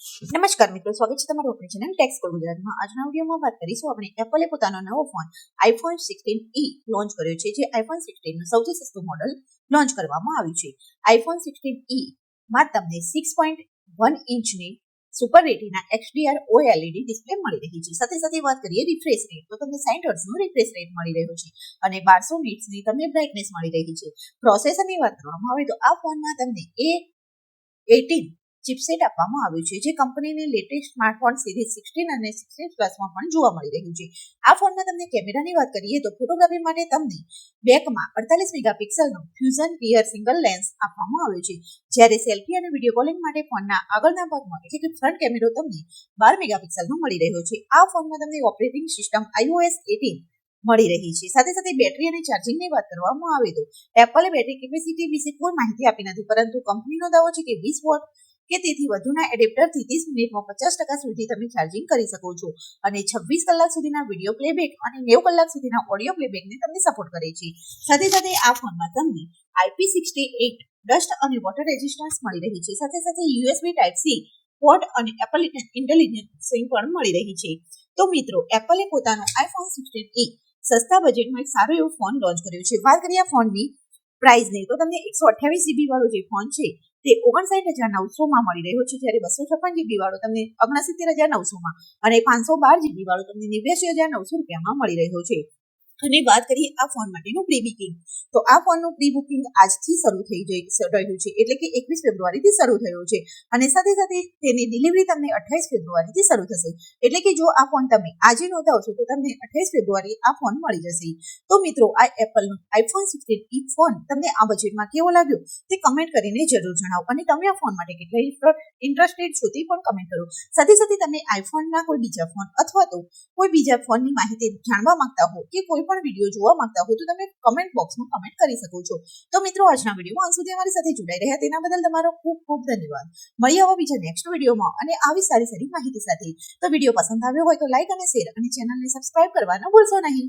નમસ્કાર મિત્રો, સ્વાગત છે તમારું આપણી ચેનલ ટેક્સ કોલ ગુજરાતમાં. આજના વિડીયોમાં વાત કરીશું આપણે એપલે પોતાનો નવો phone iPhone sixteen E launch કર્યો છે, જે આઈફોન સિક્સટીનનું સૌથી સસ્તું મોડલ લોન્ચ કરવામાં આવ્યું છે. આઈફોન સિક્સટીન ઈ માં તમને six point one ઇંચની super retina HDR OLED display મળી રહી છે. સાથે સાથે વાત કરીએ રિફ્રેશ રેટ તો તમને સાઈઠ હર્ટ્ઝનો રિફ્રેશ રેટ મળી રહ્યો છે અને બારસો મિનિટ્સની તમને બ્રાઇટનેસ મળી રહી છે. પ્રોસેસરની વાત કરવામાં આવે તો આ ફોનમાં તમને એ એટીન ચિપસેટ આપવામાં આવ્યું છે, જે કંપનીની લેટેસ્ટ સ્માર્ટફોન સિરીઝ સિક્સટીન અને સિક્સટીન પ્લસમાં પણ જોવા મળી રહ્યું છે. આ ફોનમાં તમને કેમેરાની વાત કરીએ તો ફોટોગ્રાફી માટે તમને બેકમાં અડતાલીસ મેગાપિક્સલનો ફ્યુઝન રિયર સિંગલ લેન્સ આપવામાં આવ્યો છે. જ્યારે સેલ્ફી અને વીડિયો કોલિંગ માટે ફોનના આગળના ભાગમાં એટલે કે ફ્રન્ટ કેમેરો તમને બાર મેગાપિક્સલનો મળી રહ્યો છે. આ ફોનમાં તમને ઓપરેટિંગ સિસ્ટમ આઈઓએસ એટીન મળી રહી છે. સાથે સાથે બેટરી અને ચાર્જિંગની વાત કરવામાં આવે તો એપલે બેટરી કેપેસિટી વિશે કોઈ માહિતી આપી નથી, પરંતુ કંપનીનો દાવો છે કે વીસ વોટ કે તેથી વધુના એડેપ્ટરથી ત્રીસ મિનિટમાં પચાસ ટકા સુધી તમે ચાર્જિંગ કરી શકો છો. અને છવ્વીસ કલાક સુધીના વીડિયો પ્લેબેક અને નેવું કલાક સુધીના ઓડિયો પ્લેબેકને તમને સપોર્ટ કરે છે. સાથે સાથે આ ફોનમાં તમને આઈપી સિક્સટી એટ ડસ્ટ અને વોટર રેઝિસ્ટન્સ મળી રહી છે. સાથે સાથે યુએસબી ટાઈપ સી પોર્ટ અને એપલ ઇન્ટેલિજન્સ પણ મળી રહી છે. તો મિત્રો એપલે પોતાનો આઈફોન સિક્સટીન ઈ સસ્તા બજેટમાં એક સારો એવો ફોન લોન્ચ કર્યો છે. વાત કરીએ આ ફોનની પ્રાઇસની તો તમને એકસો અઠ્યાવીસ જીબી વાળો જે ફોન છે તે ઓગણસાઠ હજાર નવસોમાં મળી રહ્યો છે જ્યારે બસો છપ્પન જીબી વાળો તમને ઓગણસિત્તેર હજાર નવસોમાં અને પાંચસો બાર જીબી વાળો તમને નેવ્યાસી હજાર નવસો રૂપિયામાં મળી રહ્યો છે. અને વાત કરીએ આ ફોન માટેનું પ્રી બુકિંગ તો આ ફોનનું પ્રી બુકિંગ આજથી શરૂ થઈ જઈ રહ્યું છે. એટલે કે એકવીસ ફેબ્રુઆરીથી શરૂ થયો છે. અને સાથે સાથે તેની ડિલિવરી તમને અઠ્યાવીસ ફેબ્રુઆરીથી શરૂ થશે. એટલે કે જો આ ફોન તમે આજે નોંધાવશો તો તમને અઠ્યાવીસ ફેબ્રુઆરી આ ફોન મળી જશે. તો મિત્રો, આ એપલનો આઈફોન સિક્સટીન ઈ ફોન તમને આ બજેટમાં કેવો લાગ્યો? તે કમેન્ટ કરીને જરૂર જણાવો. અને તમે આ ફોન માટે કેટલા ઇન્ટરેસ્ટેડ છો તે પણ કમેન્ટ કરો. સાથે સાથે તમે આઈફોનના કોઈ બીજા ફોન અથવા તો કોઈ બીજા ફોનની માહિતી જાણવા માંગતા હો કે કોઈ પણ વીડિયો જોવા માંગતા હો તો તમે કમેન્ટ બોક્સમાં કમેન્ટ કરી શકો છો. તો મિત્રો, આજના વિડીયોમાં અંત સુધી અમારી સાથે જોડાઈ રહ્યા. તેના બદલ તમારો ખૂબ ખૂબ ધન્યવાદ. મળીએ આવા બીજા નેક્સ્ટ વિડીયોમાં અને આવી સારી સારી માહિતી સાથે. તો વીડિયો પસંદ આવ્યો હોય તો લાઈક અને શેર અને ચેનલને સબસ્ક્રાઇબ કરવાનું ભૂલશો નહીં.